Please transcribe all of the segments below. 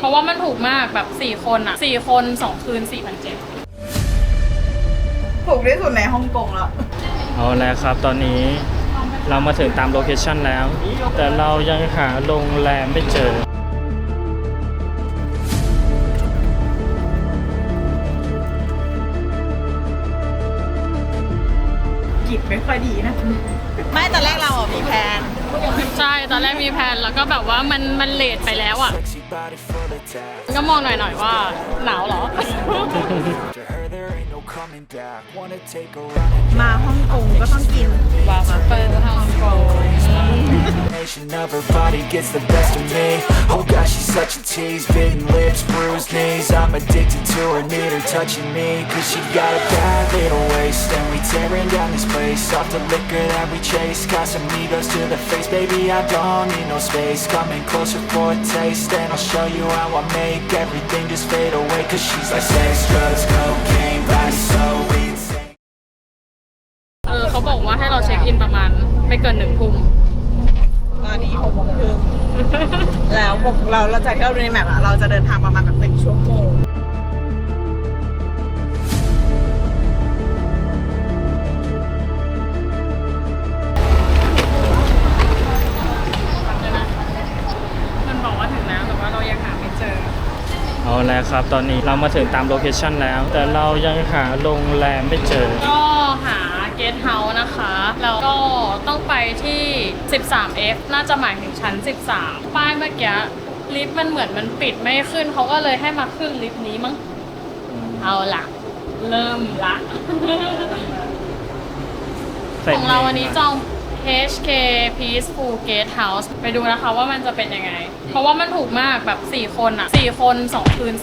เพราะว่ามันถูกมากแบบ 4 คนอะ4 คน 2 คืน 4 7 0 0ถูกที่สุดในฮ่องกงแล้ว เอาแล้วครับตอนนี้เรามาถึงตามโลเคชันแล้ว แต่เรายังหาโรงแรมไม่เจอ กิจไม่ค่อยดีนะ ไม่ตอนแรกเราอะมีแพลน ใช่ตอนแรกมีแผนแล้วก็แบบว่ามันมันเลทไปแล้วอะ Sexy body full of tab. ก็มองหน่อยๆว่าหนาวเหรอ To her, there ain't no coming back. Wanna take a run and มาฮ่องกงก็ต้องกินวาฟเฟิลฮ่องกง combination of her body gets the best of me. Oh gosh, she's such a tease. Bitten lips, bruised knees. I'm addicted to her, need her touching me. Cause she got a bad little waist. And we tearing down this place. Off the liquor that we chase. Casamigos to the face, baby. I don't need no space. Coming closer for a taste. And I'll show you how I make everything just fade away. Cause she's like sex, drugs, cocaine. เราเราจากที่เราดูในแมปอะเราจะเดินทางประมาณแบบหนึ่งชั่วโมงมันบอกว่าถึงแล้วแต่ว่าเรายังหาไม่เจอ เอาแล้วครับ ตอนนี้เรามาถึงตามโลเคชันแล้ว แต่เรายังหาโรงแรมไม่เจอ ก็หาเกสเฮาส์นะคะแล้วก็ต้องไปที่ 13F น่าจะหมายถึงชั้น 13 ป้ายเมื่อกี้ ลิฟต์มันเหมือนมันปิดไม่ขึ้นเขาก็เลยให้มาขึ้นลิฟต์นี้มั้งเอาล่ะเริ่มละ ของเราวันนี้จอง HK Peaceful Guest House ไปดูนะคะว่ามันจะเป็นยังไง เพราะว่ามันถูกมากแบบ 4 คนอะ4 คน 2 คืน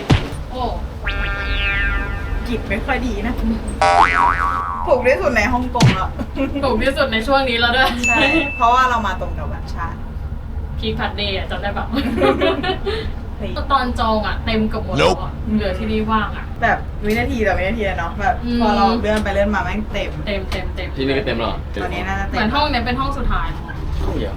4,700โอ้กิจไม่ค่อยดีนะถูกที่สุดในฮ่องกงแล้วถูกที่สุดในช่วงนี้แล้วด้วย ใช่ เพราะว่าเรามาตรงกับวันชาติ พีพัดเดย์อะจำได้แบบเฮ้ยตอนจองอะเต็มเกับหมดแล้วอะเหลือที่นี่ว่างอะ แบบวินาทีต่อวินาทีอะเนาะแบบอืม พอเราเลื่อนไปเลื่อนมาแม่งเต็มเต็มเต็มเต็มที่นี่ก็เต็มแล้วเหรอตอนนี้น่าจะเหเต็มือมนห้องเนี้ยเป็นห้องสุดท้าย ห้องเดียว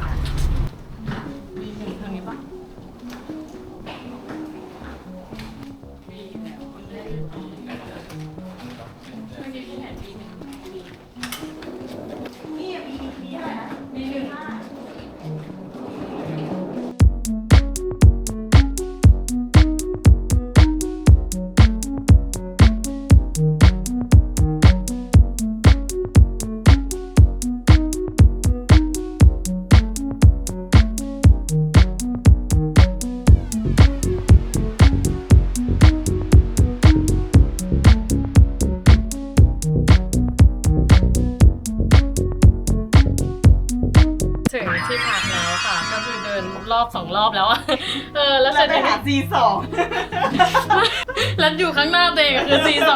สเราร็จไปหา C2 แล้วอยู่ข้างหน้าตัวเองอะคือ C2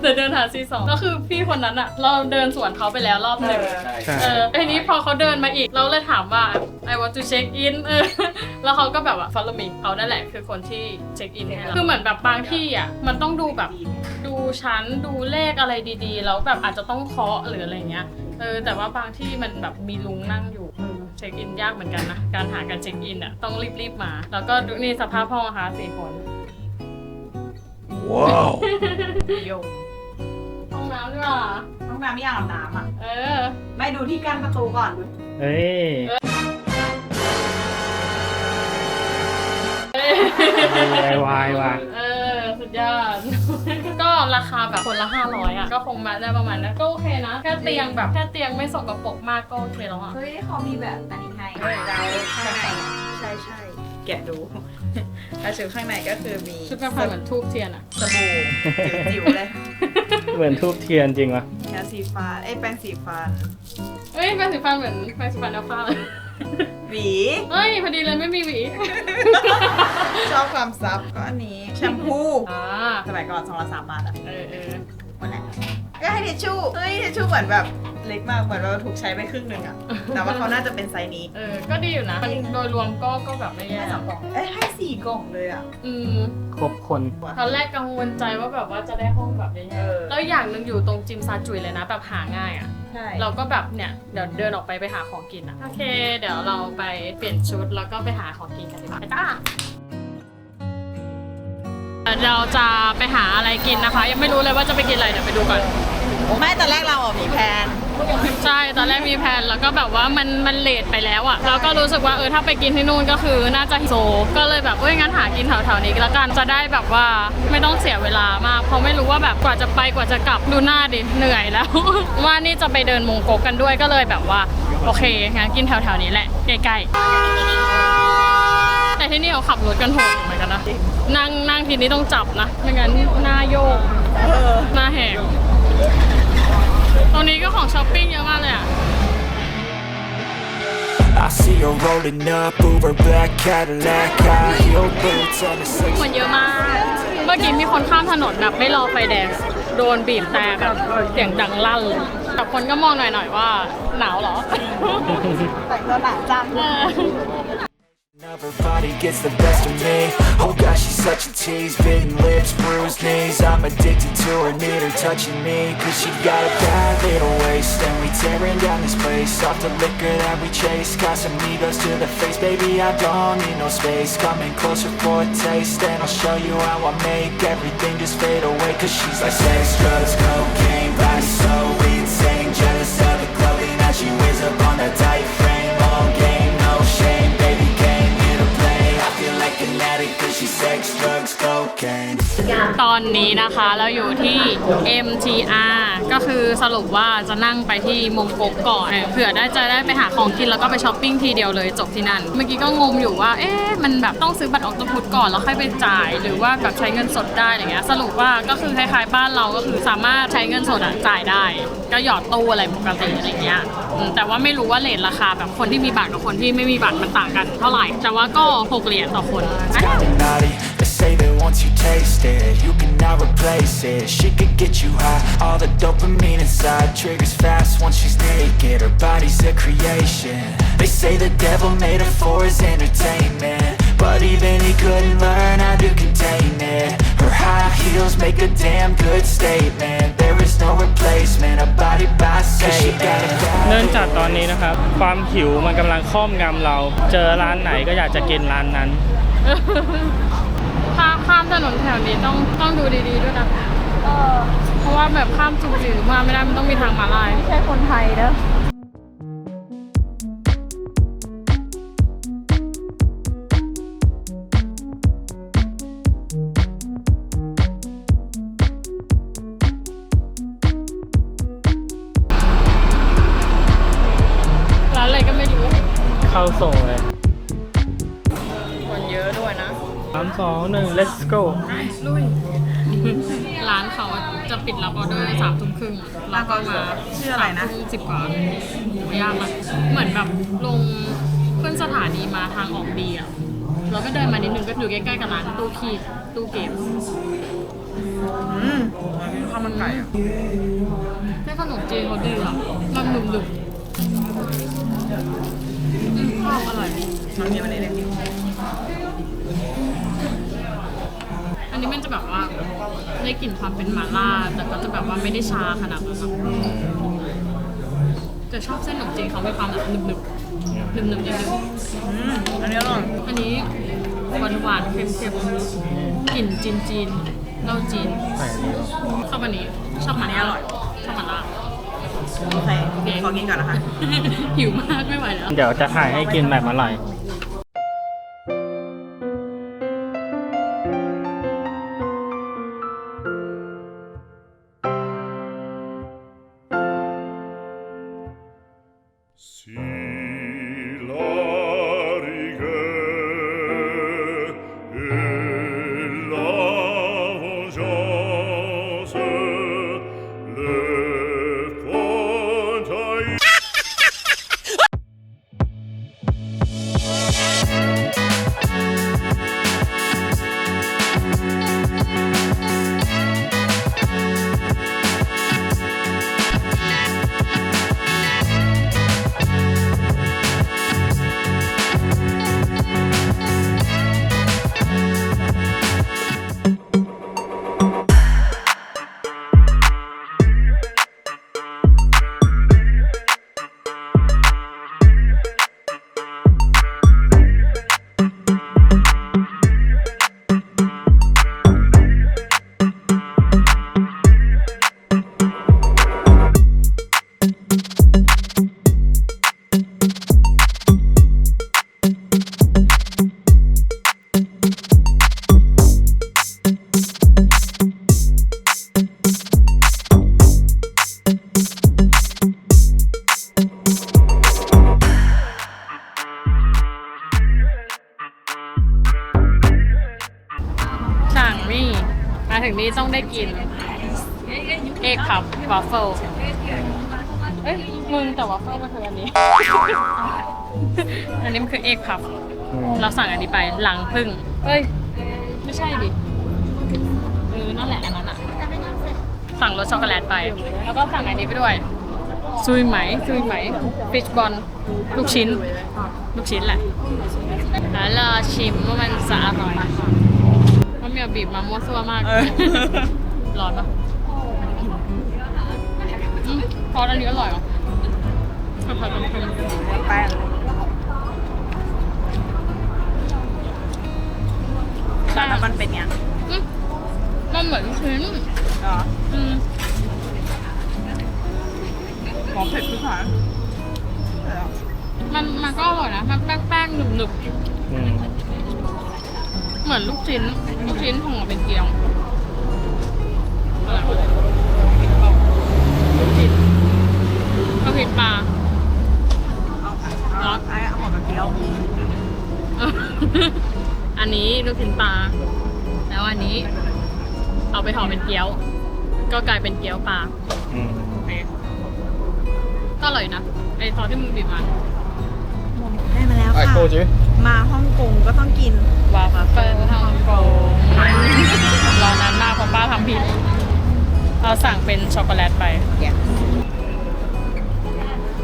แต่เดินหา C2 ก็คือพี่คนนั้นอะเราเดินสวนเขาไปแล้วรอบหนึ่งใช่ใช่ เออทีนี้พอเขาเดินมาอีก เราเลยถามว่า I want to check in เออแล้วเขาก็แบบว่า follow me เขานั่นแหละคือคนที่เช็คอินให้เราคือเหมือนแบบบางที่อะมันต้องดูแบบดูชั้นดูเลขอะไรดีๆ แล้วแบบอาจจะต้องเคาะหรืออะไรเงี้ยเออแต่ว่าบางที่มันแบบมีลุงนั่งอยู่เออเช็คอินยากเหมือนกันนะ การหาการเช็คอินอะต้องรีบๆมา แล้วก็ดูนี่สภาพห้องนะคะสี่คน Whoa. โยงห้องน้ำดีกว่าห้องน้ำไม่อยากอาบน้ำอะ เออ ไม่ดูที่กั้นประตูก่อนดูเฮ้ย DIY ว่ะเออ สุดยอด ก็ราคาแบบคนละ 500 อะ ก็คงมาได้ประมาณนั้นก็โอเคนะ แค่เตียงแบบแค่เตียงไม่สกปรกมากก็โอเคแล้วอะ เฮ้ยเขามีแบบอันนี้ให้เราข้างในใช่ใช่แกะดูแล้วชุดข้างในก็คือมีชุดกระเพราเหมือนทูบเทียนอะ สบู่จิ๋วๆเลยเหมือนทูบเทียนจริงวะยาสีฟันเอ้ยแปรงสีฟันเฮ้ยแปรงสีฟันเหมือนแปรงสีฟันอัลฟาเลย หวี เฮ้ยพอดีเลยไม่มีหวี ชอบความซับก็อันนี้แชมพูอ่าสมัยก่อนสองละสามบาทอะเออเออหมดแล้วก็ให้ทิชชู่เฮ้ยทิชชู่เหมือนแบบ เล็กมากเหมือนเราถูกใช้ไปครึ่งหนึ่งอะแต่ว่าเขาน่าจะเป็นไซส์นี้เออ ก็ดีอยู่นะมันโดยรวมก็ก็แบบไม่แย่ให้สองกล่องเอ้ยให้สี่กล่องเลยอะอืมครบคน ตอนแรกกังวลใจว่าแบบว่าจะได้ห้องแบบนี้เออแล้วอย่างหนึ่งอยู่ตรงจิมซาจุยเลยนะ แบบหาง่ายอะใช่เราก็แบบเนี่ยเดี๋ยวเดินออกไปไปหาของกินอะโอเค เดี๋ยวเราไปเปลี่ยนชุดแล้วก็ไปหาของกินกันดีกว่าไปจ้าเราจะไปหาอะไรกินนะคะ ยังไม่รู้เลยว่าจะไปกินอะไรเดี๋ยวไปดูก่อน ไม่ตอนแรกเราอะมีแพลน ใช่ตอนแรกมีแผนแล้วก็แบบว่ามันมันเลทไปแล้วอะเราก็รู้สึกว่าเออถ้าไปกินที่นู่นก็คือน่าจะโซ ก็เลยแบบเอ้ยงั้นหากินแถวๆนี้แล้วกันจะได้แบบว่าไม่ต้องเสียเวลามาก เพราะไม่รู้ว่าแบบกว่าจะไปกว่าจะกลับดูหน้าดิเหนื่อยแล้ว ว่านี่จะไปเดินมงกกกันด้วยก็เลยแบบว่า โอเคงั้นกินแถวๆนี้แหละใกล้ๆแต่ที่นี่เขาขับรถกันโหดเหมือนกันนะนั่งนั่งทีนี้ต้องจับนะไม่งั้นหน้าโยกหน้าแหก rolling up, Uber black Cadillac, high heel boots and a six คนเยอะมาก เมื่อกี้มีคนข้ามถนนแบบไม่รอไฟแดง โดนบีบแต่แบบเสียงดังลั่นเลยแต่คนก็มองหน่อยๆว่าหนาวเหรอ แต่งตัวหนาจังเออ of her body gets the best of me. Oh gosh, she's such a tease, bitten lips, bruised knees. I'm addicted to her, need her touching me. Cause she got a bad little waist, and we tearing down this place. Off the liquor that we chase, Casamigos to the face, baby. I don't need no space. Coming closer for a taste, and I'll show you how I make everything just fade away. Cause she's like sex, drugs, cocaine, ตอนนี้นะคะเราอยู่ที่ MTR ก็คือสรุปว่าจะนั่งไปที่มงกกก่อนเผื่อได้จะได้ไปหาของกินแล้วก็ไปช้อปปิ้งทีเดียวเลยจบที่นั่น เมื่อกี้ก็งงอยู่ว่า เอ๊ะมันแบบต้องซื้อบัตรออกตัวพุธก่อนแล้วค่อยไปจ่ายหรือว่าแบบใช้เงินสดได้อะไรเงี้ยสรุปว่าก็คือคล้ายๆบ้านเราก็คือสามารถใช้เงินสดจ่ายได้ ก็หยอดตู้อะไรปกติอะไรเงี้ย แต่ว่าไม่รู้ว่าเลทราคาแบบคนที่มีบัตรกับคนที่ไม่มีบัตรมันต่างกันเท่าไหร่ แต่ว่าก็ 6 เหรียญต่อคน say that once you taste it You cannot replace it She could get you high All the dopamine inside Triggers fast once she's naked Her body's a creation They say the devil made her for his entertainment But even he couldn't learn how to contain it Her high heels make a damn good statement There is no replacement A body by Satan เนื่องจากตอนนี้นะครับ ความหิวมันกำลังครอบงำเรา เจอร้านไหนก็อยากจะกินร้านนั้น ข้ามข้ามถนนแถวนี้ต้องต้องดูดีๆด้วยนะเออเพราะว่าแบบข้ามจุกจิ๋วมาไม่ได้มันต้องมีทางมาลาย ไม่ใช่คนไทยเด้อ เข้าส่งเลยคนเยอะด้วยนะสามสองหนึ่ง let's go ลุยร้านเขาจะปิดรับออเดอร์สามทุ่มครึ่งแล้วก็มาชื่ออะไรนะสามทุ่มสิบกว่าโหยากอะเหมือนแบบลงขึ้นสถานีมาทางออกดีอะเราก็เดินมานิดนึงก็อยู่ใกล้ๆกับร้านตู้คีบตู้เกมอืมข้าวมันไก่อะแม่ขนมจีนเขาดีอะมันหนึบหนึบอืม ข้าวอร่อยน้องเนียวันนี้เลยอันนี้มันจะแบบว่าได้กลิ่นความเป็นหมาล่า แต่ก็จะแบบว่าไม่ได้ชาขนาดนั้นอะแต่ชอบเส้นขนมจีนเขามีความแบบหนึบหนึบหนึบหนึบนิดนึงอืมอันนี้อร่อยอันนี้หวานหวานๆเค็มเค็มๆกลิ่นจีนจีนๆเหล้าจีนใส่ดีวะชอบอันนี้ชอบหมาล่าชอบหมาล่า โอเคขอกินก่อนนะคะ หิวมากไม่ไหวแล้ว เดี๋ยวจะถ่ายให้กินแบบอร่อย คือเอกพับ อืมเราสั่งอันนี้ไปหลังพึ่งเอ้ย ไม่ใช่ดิเออนั่นแหละอันนั้นอะสั่งรสช็อกโกแลตไป แล้วก็สั่งอันนี้ไปด้วย ซุยไหม ซุยไหม ฟิชบอล ลูกชิ้น ลูกชิ้นแหละ แล้วรอชิมว่ามันจะอร่อยมันมีบีบมามั่วซั่วมาก เออ ร้อนปะอืมพออันนี้อร่อยเหรอผัดๆเค็มๆ ลูกชิ้นปลาเอาไอ้เอาหอมกระเทียมอันนี้ลูกชิ้นปลา แล้วอันนี้ เอาไปห่อเป็นเกี๊ยว ก็กลายเป็นเกี๊ยวปลาอืมก็อร่อยนะ ไอซอสที่มึงบีบมาได้มาแล้วไอ้ค่ะโคจิมาฮ่องกงก็ต้องกิน วาฟาเฟิลฮ่องกงรอนานมากเพราะป้าทำผิด เราสั่งเป็นช็อกโกแลตไป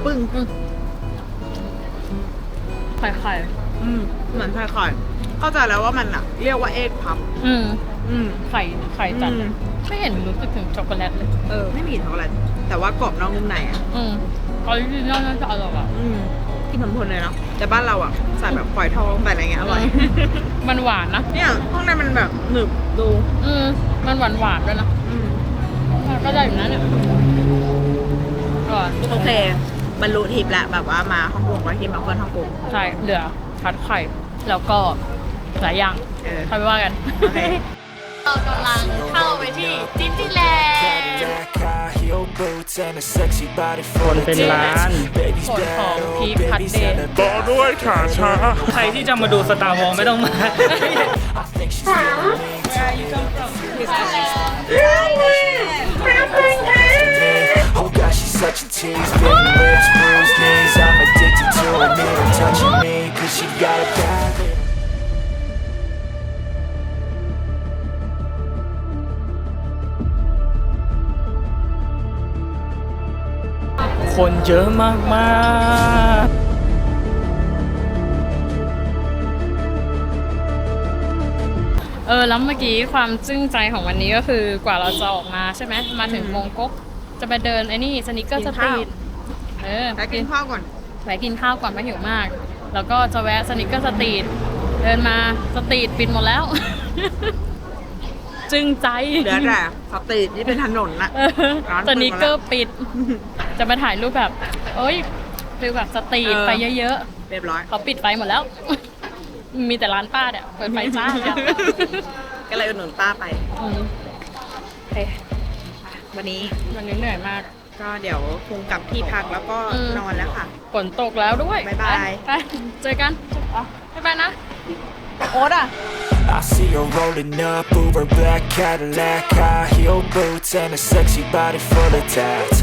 ปึ้งไข่ไข่อืมเหมือนไข่ไข่เข้าใจแล้วว่ามันอะเรียกว่าเอ็กพับ อืมอืม ไข่ไข่จัดอืม ไม่เห็นรู้สึกถึงช็อกโกแลตเลย เออ ไม่มีช็อกโกแลตแต่ว่ากรอบนอกนุ่มในอะอืมออริจินอลน่าจะอร่อยอะ อืมกินเพลินๆเลยเนาะแต่บ้านเราอะใส่แบบฝอยทองใส่อะไรเงี้ยอร่อย มันหวานนะ เนี่ยข้างในมันแบบหนึบดู อืม มันหวานหวานๆด้วยนะอืม ก็ได้อยู่นะเนี่ยอร่อยโอเค บรรลุทิปแล้วแบบว่ามาฮ่องกงก็กินมาเฟิร์นฮ่องกง ใช่เหลือพัดไข่ แล้วก็หลายอย่างเออ ค่อยไปว่ากันโอเค เรากำลังเข้าไปที่ดิสนีย์แลนด์ Cadillac, high heel boots, and a sexy body ค full น of เป็นล้าน Baby's ผลของ bad, พี oh, คพัด baby's เดย์ hella ต่อด้วยขาช้าใครที่จะมาดูสตาร์วอลไม่ต้องมา I think she's feeling me. Turn it up a few degrees. Oh gosh, she's such a tease. คนเยอะมากมากๆเออแล้วเมื่อกี้ความจึ้งใจของวันนี้ก็คือกว่าเราจะออกมาใช่ไหมมาถึงมงก๊กจะไปเดินไอ้นี่สนิกเกอร์กิสนตรีข้าวทเออไปกินข้าวก่อนไปกินข้าวก่อนไม่หิวมาก แล้วก็จะแวะสนิกเกอร์สตรีทเดินมาสตรีทปิดหมดแล้ว จึงใจเหลือแต่สตรีทที่เป็นถนนน่ะเออร้านสเปิดหมดแล้วนิกเกอร์ปิด จะมาถ่ายรูปแบบเอ้ยฟิลแบบสตรีทเออ ไปเยอะเรียบร้อยๆเขาปิดไฟหมดแล้ว มีแต่ร้านป้าเนี่ยเปิดไฟจ้ากันก็เลยอุดหนุนป้าไปอืมโอเควันนี้วันนี้เหนื่อยมาก ก็เดี๋ยวคงกลับที่พักแล้วก็อืม นอนแล้วค่ะ ฝนตกแล้วด้วยบ๊ายบาย ไปไปเจอกันบ๊ายบายนะ โอ๊ตอะ I see her rolling up, Uber black Cadillac, high heel boots, and a sexy body full of tats.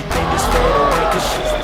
everything just fade away. Cause she's